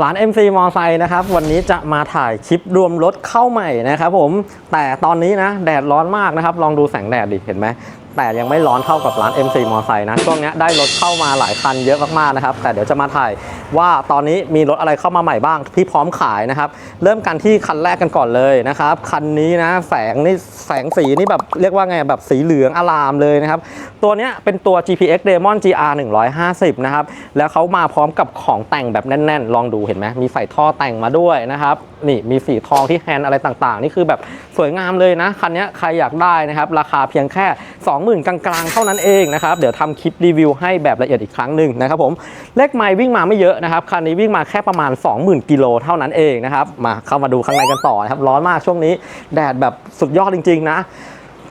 ร้าน MC มอไซค์นะครับ วันนี้จะมาถ่ายคลิปรวมรถเข้าใหม่นะครับผมแต่ตอนนี้นะ แดดร้อนมากนะครับ ลองดูแสงแดดดิ เห็นไหมแต่ยังไม่ร้อนเท่ากับร้าน MC มอไซค์นะ ช่วงนี้ได้รถเข้ามาหลายคันเยอะมากๆนะครับ แต่เดี๋ยวจะมาถ่ายว่าตอนนี้มีรถอะไรเข้ามาใหม่บ้างที่พร้อมขายนะครับ เริ่มกันที่คันแรกกันก่อนเลยนะครับ คันนี้นะแสงนี่แสงสีนี่แบบเรียกว่าไงแบบสีเหลืองอลามเลยนะครับ ตัวนี้เป็นตัว GPX Demon GR 150 นะครับ แล้วเขามาพร้อมกับของแต่งแบบแน่น ๆ ลองดูเห็นไหมมีใส่ท่อแต่งมาด้วยนะครับนี่มีสีทองที่แฮนด์อะไรต่างๆ นี่คือแบบสวยงามเลยนะ คันนี้ใครอยากได้นะครับ ราคาเพียงแค่20,000 กลางๆ เท่านั้นเองนะครับ เดี๋ยวทำคลิปรีวิวให้แบบละเอียดอีกครั้งหนึ่งนะครับผม เลขไมล์วิ่งมาไม่เยอะนะครับ คันนี้วิ่งมาแค่ประมาณ 20,000 กิโลเท่านั้นเองนะครับ มาเข้ามาดูข้างในกันต่อนะครับ ร้อนมากช่วงนี้ แดดแบบสุดยอดจริง ๆ นะ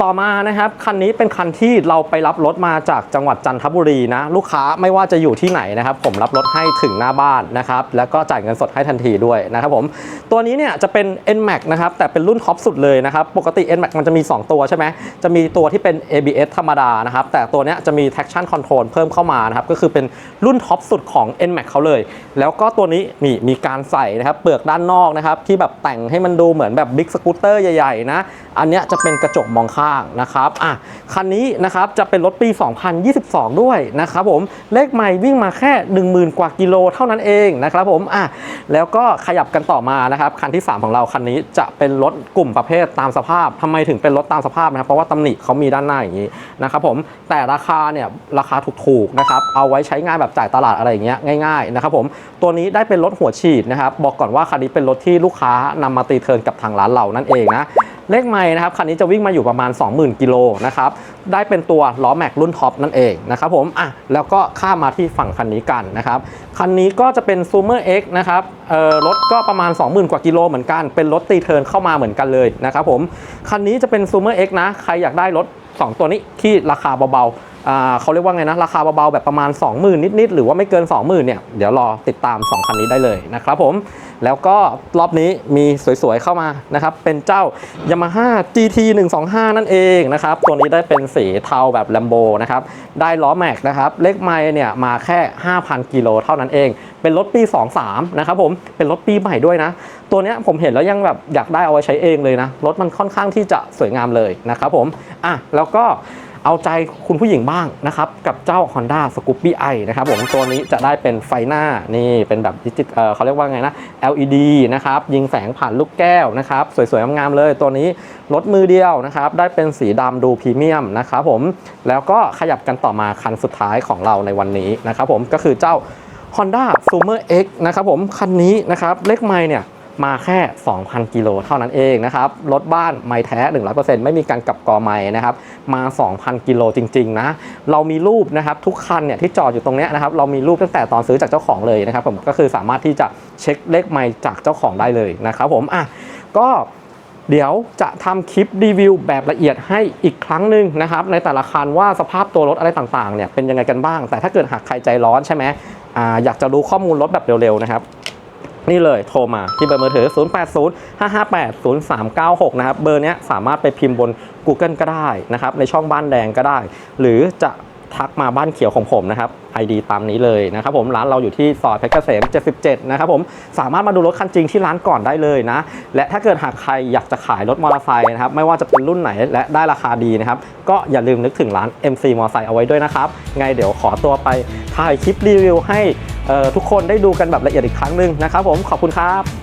ต่อมานะครับคันนี้เป็นคันที่เราไปรับรถมาจากจังหวัดจันทบุรีนะลูกค้าไม่ว่าจะอยู่ที่ไหนนะครับ ผมรับรถให้ถึงหน้าบ้านนะครับแล้วก็จ่ายเงินสดให้ทันทีด้วยนะครับผมตัวนี้เนี่ยจะเป็น NMAX นะครับแต่เป็นรุ่นท็อปสุดเลยนะครับปกติ NMAX มันจะมี 2 ตัวใช่ไหมจะมีตัวที่เป็น ABS ธรรมดานะครับแต่ตัวนี้จะมี traction control เพิ่มเข้ามานะครับก็คือเป็นรุ่นท็อปสุดของ NMAX เขาเลย แล้วก็ตัวนี้นี่มีการใส่นะครับเปลือกด้านนอกนะครับที่แบบแต่งให้มันดูเหมือนแบบบิ๊กสกูตเตอร์ใหญ่ๆนะอันนี้จะเป็นกระจกมองข้างนะครับอะคันนี้นะครับจะเป็นรถปี 2022 ด้วยนะครับผมเลขใหม่วิ่งมาแค่ 10,000 กว่ากิโลเท่านั้นเองนะครับผมอะแล้วก็ขยับกันต่อมานะครับคันที่ 3 ของเราคันนี้จะเป็นรถกลุ่มประเภทตามสภาพทำไมถึงเป็นรถตามสภาพนะครับเพราะว่าตำหนิเขามีด้านหน้าอย่างนี้นะครับผมแต่ราคาเนี่ยราคาถูกๆนะครับเอาไว้ใช้งานแบบจ่ายตลาดอะไรอย่างเงี้ยง่ายๆนะครับผมตัวนี้ได้เป็นรถหัวฉีดนะครับบอกก่อนว่าคันนี้เป็นรถที่ลูกค้านำมาตีเทิร์นกับทางร้านเรานั่นเองนะ เลขไม้นะครับคันนี้จะวิ่งมาอยู่ประมาณ 20,000กิโลนะครับได้เป็นตัวล้อแม็กรุ่นท็อปนั่นเองนะครับผมอะแล้วก็ข้ามมาที่ฝั่งคันนี้กันนะครับคันนี้ก็จะเป็น z o o m e r X นะครับเอ่อรถก็ประมาณ 20,000 กว่ากิโลเหมือนกันเป็นรถตีเทิร์นเข้ามาเหมือนกันเลยนะครับผมคันนี้จะเป็น z o o m e r X นะใครอยากได้รถ2 ตัวนี้ที่ราคาเบาๆอ่า เขาเรียกว่าไงนะ ราคาเบาๆแบบประมาณ 20,000 นิดๆ หรือว่าไม่เกิน 20,000เนี่ยเดี๋ยวรอติดตาม 2 คันนี้ได้เลยนะครับผม แล้วก็รอบนี้มีสวยๆ เข้ามานะครับ เป็นเจ้า Yamaha GT 125 นั่นเองนะครับ ตัวนี้ได้เป็นสีเทาแบบ Lambo นะครับ ได้ล้อแม็กนะครับ เลขไมล์เนี่ยมาแค่ 5,000 กิโลเท่านั้นเอง เป็นรถปี 23 นะครับผม เป็นรถปีใหม่ด้วยนะ ตัวนี้ผมเห็นแล้วยังแบบอยากได้เอาไว้ใช้เองเลยนะ รถมันค่อนข้างที่จะสวยงามเลยนะครับผม อะ แล้วก็ เอาใจคุณผู้หญิงบ้างนะครับ กับเจ้า Honda Scoopy i นะครับผมตัวนี้จะได้เป็นไฟหน้านี่เป็นแบบดิจิตเขาเรียกว่าไงนะ LED นะครับ ยิงแสงผ่านลูกแก้วนะครับ สวยๆงามๆเลยตัวนี้รถมือเดียวนะครับ ได้เป็นสีดำดูพรีเมียมนะครับผมแล้วก็ขยับกันต่อมาคันสุดท้ายของเราในวันนี้นะครับผมก็คือเจ้า Honda s u m e r X นะครับผมคันนี้นะครับเลขไมล์เนี่ย มาแค่ 2,000 กิโลเท่านั้นเองนะครับ รถบ้านไม่แท้ 100%ไม่มีการกลับกอไม่นะครับ มา 2,000 กิโลจริงๆนะ เรามีรูปนะครับทุกคันเนี่ยที่จอดอยู่ตรงนี้นะครับ เรามีรูปตั้งแต่ตอนซื้อจากเจ้าของเลยนะครับผมก็คือสามารถที่จะเช็คเลขไมล์จากเจ้าของได้เลยนะครับผมอะก็เดี๋ยวจะทำคลิปรีวิวแบบละเอียดให้อีกครั้งหนึ่งนะครับในแต่ละคันว่าสภาพตัวรถอะไรต่างๆเนี่ยเป็นยังไงกันบ้าง แต่ถ้าเกิดหากใครใจร้อนใช่ไหมอ่าอยากจะรู้ข้อมูลรถแบบเร็วๆนะครับ นี่เลยโทรมาที่เบอร์มือถือ 0805580396 นะครับ เบอร์นี้สามารถไปพิมพ์บน Google ก็ได้นะครับ ในช่องบ้านแดงก็ได้ หรือจะทักมาบ้านเขียวของผมนะครับ ID ตามนี้เลยนะครับผมร้านเราอยู่ที่ซอยเพชรเกษม 77 นะครับผมสามารถมาดูรถคันจริงที่ร้านก่อนได้เลยนะ และถ้าเกิดหากใครอยากจะขายรถมอเตอร์ไซค์นะครับ ไม่ว่าจะเป็นรุ่นไหนและได้ราคาดีนะครับ ก็อย่าลืมนึกถึงร้าน MC มอเตอร์ไซค์เอาไว้ด้วยนะครับ ไงเดี๋ยวขอตัวไปถ่ายคลิปรีวิวให้ ทุกคนได้ดูกันแบบละเอียดอีกครั้งหนึ่งนะครับผมขอบคุณครับ